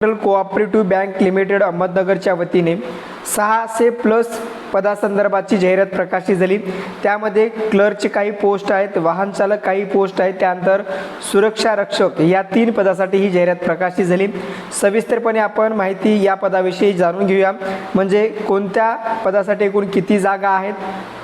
Federal cooperative bank limited अहमदनगरच्या वतीने सहाशे प्लस पदासंदर्भाची जाहिरात प्रकाशित झाली. त्यामध्ये क्लर्कचे काही पोस्ट आहेत वाहन चालक काही पोस्ट आहेत. त्यानंतर सुरक्षा रक्षक या तीन पदासाठी ही जाहिरात प्रकाशित झाली. सविस्तरपणे आपण माहिती या पदाविषयी जाणून घेऊया. म्हणजे कोणत्या पदासाठी एकूण किती जागा आहेत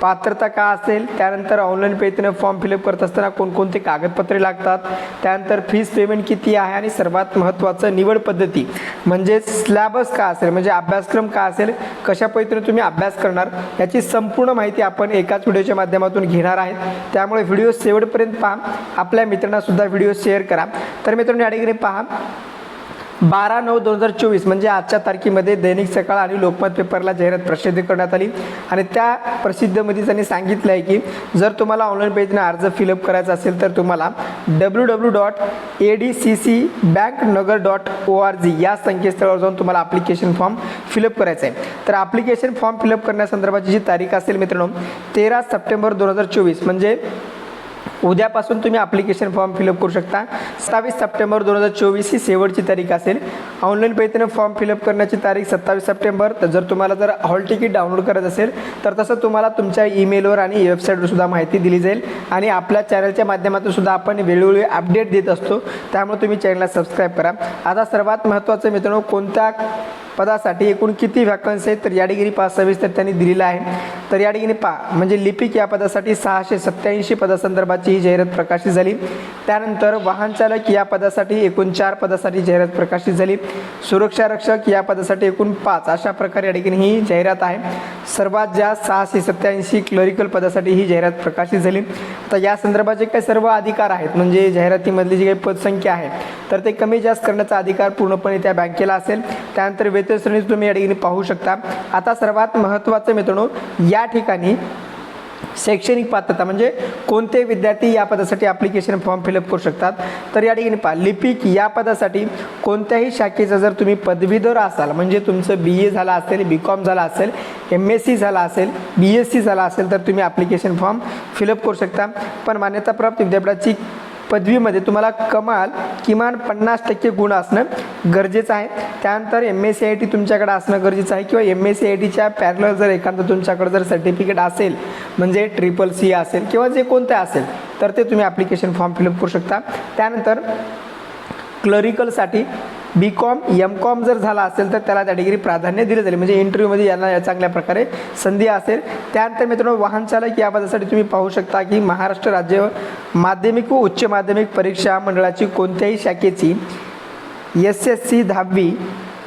पात्रता का असेल त्यानंतर ऑनलाईन पद्धतीने फॉर्म फिलअप करत असताना कोणकोणते कागदपत्रे लागतात त्यानंतर फीस पेमेंट किती आहे आणि सर्वात महत्त्वाचं निवड पद्धती म्हणजे स्लॅबस का असेल म्हणजे अभ्यासक्रम का असेल कशा पद्धतीने तुम्ही अभ्यास करणार याची संपूर्ण माहिती आपण एकाच व्हिडिओच्या माध्यमातून घेणार आहेत. त्यामुळे व्हिडिओ शेवटपर्यंत पहा. आपल्या मित्रांनासुद्धा व्हिडिओ शेअर करा. तर मित्रांनो या ठिकाणी पहा. बारा नऊ दोन हजार चोवीस म्हणजे आजच्या तारखेमध्ये दैनिक सकाळ आणि लोकमत पेपरला जाहिरात प्रसिद्ध करण्यात आली. आणि त्या प्रसिद्धमध्ये त्यांनी सांगितलं आहे की जर तुम्हाला ऑनलाईन पद्धतीने अर्ज फिलअप करायचा असेल तर तुम्हाला W W dot A D C C bank Nagar dot O R G या संकेतस्थळावर जाऊन तुम्हाला ॲप्लिकेशन फॉर्म फिलअप करायचं आहे. तर ॲप्लिकेशन फॉर्म फिलअप करण्यासंदर्भाची जी तारीख असेल मित्रांनो तेरा सप्टेंबर दोन हजार चोवीस म्हणजे उद्यापासून तुम्ही ॲप्लिकेशन फॉर्म फिलअप करू शकता. सत्तावीस सप्टेंबर दोन हजार चोवीस ही शेवटची तारीख असेल. ऑनलाईन पद्धतीने फॉर्म फिलअप करण्याची तारीख सत्तावीस सप्टेंबर. तर जर तुम्हाला जर हॉल तिकीट डाउनलोड करायचं असेल तर तसं तुम्हाला तुमच्या ईमेलवर आणि वेबसाईटवर सुद्धा माहिती दिली जाईल. आणि आपल्या चॅनलच्या माध्यमातून सुद्धा आपण वेळोवेळी अपडेट देत असतो. त्यामुळे तुम्ही चॅनलला सबस्क्राईब करा. आता सर्वात महत्त्वाचं मित्रांनो कोणत्या पदासाठी एकूण किती व्हॅकन्सी आहेत? तर या ठिकाणी पाच सविस्तर त्यांनी दिलेलं आहे. तर या ठिकाणी पा म्हणजे लिपिक या पदासाठी सहाशे सत्याऐंशी पदासंदर्भाची ही जाहिरात प्रकाशित झाली. त्यानंतर वाहन चालक या पदासाठी एकूण चार पदासाठी जाहिरात प्रकाशित झाली. सुरक्षा रक्षक या पदासाठी एकूण पाच. अशा प्रकारे या ठिकाणी ही जाहिरात आहे. सर्वात जास्त सहाशे सत्याऐंशी क्लरिकल पदासाठी ही जाहिरात प्रकाशित झाली. तर या संदर्भाचे काही सर्व अधिकार आहेत म्हणजे जाहिरातीमधली जी काही पदसंख्या आहे तर ते कमी जास्त करण्याचा अधिकार पूर्णपणे त्या बँकेला असेल. त्यानंतर वेतन श्रेणी तुम्ही या ठिकाणी पाहू शकता. आता सर्वात महत्त्वाचं मित्रांनो या ठिकाणी शैक्षणिक पात्रता म्हणजे कोणते विद्यार्थी या पदासाठी ॲप्लिकेशन फॉर्म फिलअप करू शकतात? तर या ठिकाणी पहा लिपिक या पदासाठी कोणत्याही शाखेचा जर तुम्ही पदवीधर असाल म्हणजे तुमचं बी ए झालं असेल बी कॉम झाला असेल एम एस सी झाला असेल बी एस सी झाला असेल तर तुम्ही ॲप्लिकेशन फॉर्म फिलअप करू शकता. पण मान्यताप्राप्त विद्यापीठाची पदवीमध्ये तुम्हाला कमाल किमान पन्नास टक्के गुण असणं गरजेचं आहे. त्यानंतर M S C I T तुमच्याकडे असणं गरजेचं आहे किंवा एम एस सी आय टीच्या पॅरलर जर एखादं तुमच्याकडे जर सर्टिफिकेट असेल म्हणजे ट्रिपल सी असेल किंवा जे कोणतं असेल तर ते तुम्ही ॲप्लिकेशन फॉर्म फिलअप करू शकता. त्यानंतर क्लरिकलसाठी बी कॉम एम कॉम जर झाला असेल तर त्याला त्या डिग्री प्राधान्य दिले जाईल. म्हणजे इंटरव्ह्यूमध्ये यांना या चांगल्या प्रकारे संधी असेल. त्यानंतर मित्रांनो वाहन चालक या पदासाठी तुम्ही पाहू शकता की महाराष्ट्र राज्य माध्यमिक व उच्च माध्यमिक परीक्षा मंडळाची कोणत्याही शाखेची एस एस सी दहावी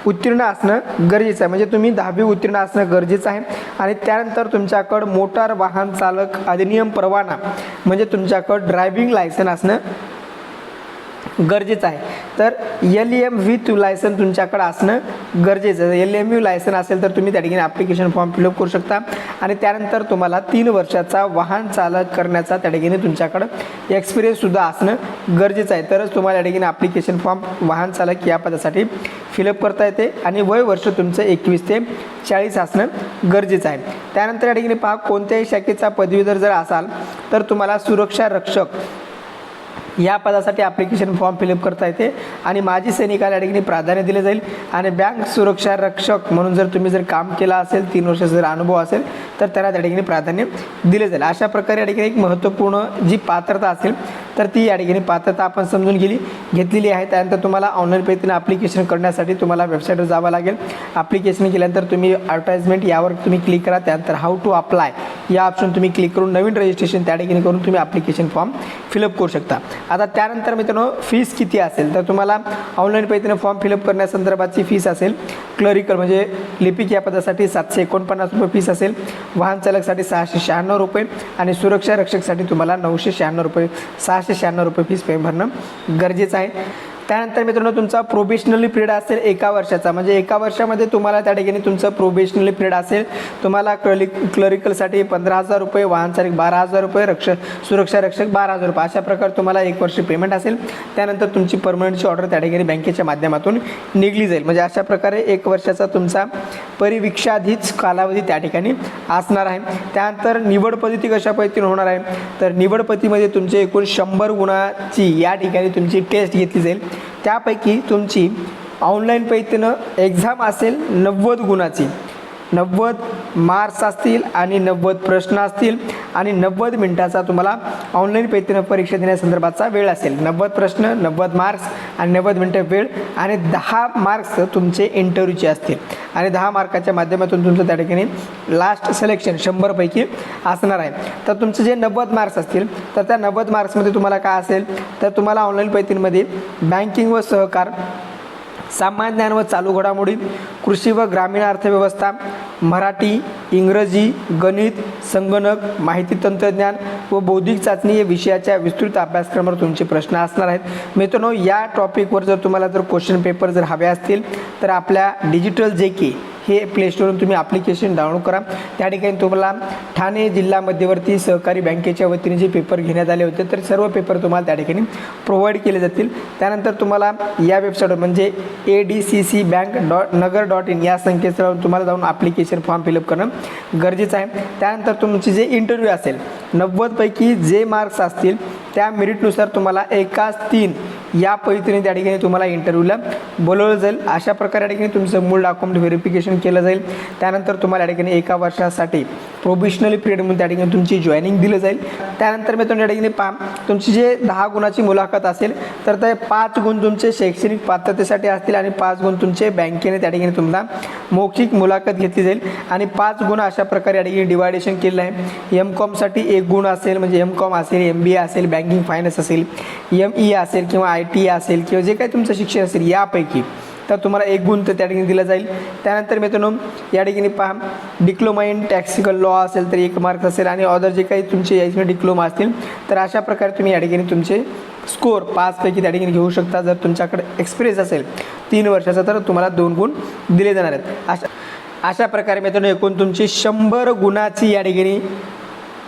उत्तीर्ण असणं गरजेचं आहे. म्हणजे तुम्ही दहावी उत्तीर्ण असणं गरजेचं आहे. आणि त्यानंतर तुमच्याकडं मोटार वाहन चालक अधिनियम परवाना म्हणजे तुमच्याकडं ड्रायव्हिंग लायसन असणं गरजेचं आहे. तर एल एम व्ही लायसन तुमच्याकडे असणं गरजेचं आहे. एल एम यू लायसन असेल तर तुम्ही त्या ठिकाणी ॲप्लिकेशन फॉर्म फिलअप करू शकता. आणि त्यानंतर तुम्हाला तीन वर्षाचा वाहन चालक करण्याचा त्या ठिकाणी तुमच्याकडं एक्सपिरियन्ससुद्धा असणं गरजेचं आहे. तरच तुम्हाला या ठिकाणी ॲप्लिकेशन फॉर्म वाहन चालक या पदासाठी फिलअप करता येते. आणि वय वर्ष तुमचं एकवीस ते चाळीस असणं गरजेचं आहे. त्यानंतर या ठिकाणी पहा कोणत्याही शाखेचा पदवीधर जर असाल तर तुम्हाला सुरक्षा रक्षक या पदासाठी ॲप्लिकेशन फॉर्म फिलअप करता येते आणि माजी सैनिकाला या ठिकाणी प्राधान्य दिले जाईल. आणि बँक सुरक्षा रक्षक म्हणून जर तुम्ही जर काम केलं असेल तीन वर्षाचा जर अनुभव असेल तर त्याला त्या ठिकाणी प्राधान्य दिले जाईल. अशा प्रकारे या ठिकाणी एक महत्त्वपूर्ण जी पात्रता असेल तर ती या ठिकाणी पात्रता आपण समजून गेली. घेतलेली आहे. त्यानंतर तुम्हाला ऑनलाईन पद्धतीने ॲप्लिकेशन करण्यासाठी तुम्हाला वेबसाईटवर जावं लागेल. ॲप्लिकेशन केल्यानंतर तुम्ही ॲडव्हर्टाईजमेंट यावर तुम्ही क्लिक करा. त्यानंतर हाऊ टू अप्लाय या ऑप्शन तुम्ही क्लिक करून नवीन रजिस्ट्रेशन त्या ठिकाणी करून तुम्ही ॲप्लिकेशन फॉर्म फिलअप करू शकता. आता त्यानंतर मित्रांनो फीस किती असेल? तर तुम्हाला ऑनलाईन पद्धतीने फॉर्म फिलअप करण्यासंदर्भाची फीस असेल. क्लरिकल म्हणजे लिपिक या पदासाठी सातशे एकोणपन्नास रुपये फीस असेल. वाहन चालकसाठी सहाशे शहाण्णव रुपये आणि सुरक्षा रक्षकसाठी तुम्हाला नऊशे शहाण्णव रुपये सहाशे शहाण्णव रुपये फीस पे भरणं गरजेचं आहे. त्यानंतर मित्रांनो तुमचा प्रोबेशनली पिरियड असेल एका वर्षाचा. म्हणजे एका वर्षामध्ये तुम्हाला त्या ठिकाणी तुमचं प्रोबेशनली पिरियड असेल. तुम्हाला क्लरि क्लरिकलसाठी पंधरा हजार रुपये वाहन चालक बारा हजार रुपये रक्षक सुरक्षा रक्षक बारा हजार रुपये. अशा प्रकारे तुम्हाला एक वर्ष पेमेंट असेल. त्यानंतर तुमची परमनंटची ऑर्डर त्या ठिकाणी बँकेच्या माध्यमातून निघली जाईल. म्हणजे अशा प्रकारे एक वर्षाचा तुमचा परिविक्षाधीच कालावधी त्या ठिकाणी असणार आहे. त्यानंतर निवड पद्धती कशा पद्धतीने होणार आहे? तर निवड पद्धतीमध्ये तुमचे एकूण शंभर गुणाची या ठिकाणी तुमची टेस्ट घेतली जाईल. त्यापैकी तुमची ऑनलाईन पैतीनं एक्झाम असेल नव्वद गुणाची. नव्वद मार्क्स असतील आणि नव्वद प्रश्न असतील आणि नव्वद मिनिटाचा तुम्हाला ऑनलाईन पैतीनं परीक्षा देण्यासंदर्भातचा वेळ असेल. नव्वद प्रश्न नव्वद मार्क्स आणि नव्वद मिनटं वेळ आणि दहा मार्क्स तुमचे इंटरव्ह्यूचे असतील. आणि दहा मार्काच्या माध्यमातून तुमचं त्या ठिकाणी लास्ट सिलेक्शन शंभरपैकी असणार आहे. तर तुमचे जे नव्वद मार्क्स असतील तर त्या नव्वद मार्क्समध्ये तुम्हाला काय असेल? तर तुम्हाला ऑनलाईन पैतींमध्ये बँकिंग व सहकार सामान्य ज्ञान व चालू घडामोडी कृषी व ग्रामीण अर्थव्यवस्था मराठी इंग्रजी गणित संगणक माहिती तंत्रज्ञान व बौद्धिक चाचणी या विषयाच्या विस्तृत अभ्यासक्रमावर तुमचे प्रश्न असणार आहेत. मित्रांनो या टॉपिकवर जर तुम्हाला जर क्वेश्चन पेपर जर हवे असतील तर आपल्या डिजिटल जे की हे प्ले स्टोरवरून तुम्ही ॲप्लिकेशन डाउनलोड करा. त्या ठिकाणी तुम्हाला ठाणे जिल्हा मध्यवर्ती सहकारी बँकेच्या वतीने जे पेपर घेण्यात आले होते तर सर्व पेपर तुम्हाला त्या ठिकाणी प्रोव्हाइड केले जातील. त्यानंतर तुम्हाला या वेबसाईटवर म्हणजे A D C C bank dot Nagar dot in या संकेतस्थळावर तुम्हाला जाऊन ॲप्लिकेशन फॉर्म फिलअप करणं गरजेचं आहे. त्यानंतर तुमची जे इंटरव्ह्यू असेल नव्वदपैकी जे मार्क्स असतील त्या मेरिटनुसार तुम्हाला एकाच तीन या पद्धतीने त्या ठिकाणी तुम्हाला इंटरव्ह्यूला बोलवलं जाईल. अशा प्रकारे या ठिकाणी तुमचं मूळ डॉक्युमेंट व्हेरिफिकेशन केलं जाईल. त्यानंतर तुम्हाला या ठिकाणी एका वर्षासाठी प्रोबिशनली पिरियड म्हणून त्या ठिकाणी तुमची जॉईनिंग दिलं जाईल. त्यानंतर मी तुम्ही या ठिकाणी पहा तुमची जे दहा गुणाची मुलाखत असेल तर ते पाच गुण तुमचे शैक्षणिक पात्रतेसाठी असतील आणि पाच गुण तुमचे बँकेने त्या ठिकाणी तुम्हाला मौखिक मुलाखत घेतली जाईल. आणि पाच गुण अशा प्रकारे या ठिकाणी डिवायडेशन केलेलं आहे. एम कॉमसाठी एक गुण असेल म्हणजे एम कॉम असेल एम बी ए असेल बँकिंग फायनान्स असेल एम ई असेल किंवा आय टी असेल किंवा जे काही तुमचं शिक्षण असेल यापैकी तर तुम्हाला एक गुण तर त्या ठिकाणी दिला जाईल. त्यानंतर मित्रांनो या ठिकाणी पहा डिप्लोमा इन टॅक्सिकल लॉ असेल तर एक मार्क असेल आणि अदर जे काही तुमचे याच्यामध्ये डिप्लोमा असतील तर अशा प्रकारे तुम्ही या ठिकाणी तुमचे स्कोर पाचपैकी त्या ठिकाणी घेऊ शकता. जर तुमच्याकडे एक्सपिरियन्स असेल तीन वर्षाचा तर तुम्हाला दोन गुण दिले जाणार आहेत. अशा अशा प्रकारे मित्रांनो एकूण तुमची शंभर गुणाची या ठिकाणी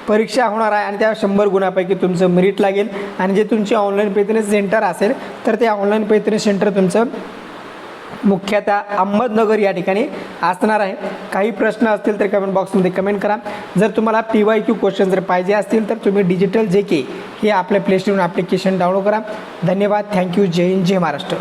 परीक्षा होणार आहे आणि त्या शंभर गुणापैकी तुमचं मेरिट लागेल. आणि जे तुमचे ऑनलाईन पैतने सेंटर असेल तर ते ऑनलाईन पैतने सेंटर तुमचं मुख्यतः अहमदनगर या ठिकाणी असणार आहे. काही प्रश्न असतील तर कमेंट बॉक्समध्ये कमेंट करा. जर तुम्हाला पी वाय क्यू क्वेश्चन जर पाहिजे असतील तर तुम्ही डिजिटल जे के हे आपल्या प्लेस्टोरून ॲप्लिकेशन डाउनलोड करा. धन्यवाद. थँक्यू जय हिंद. जय महाराष्ट्र.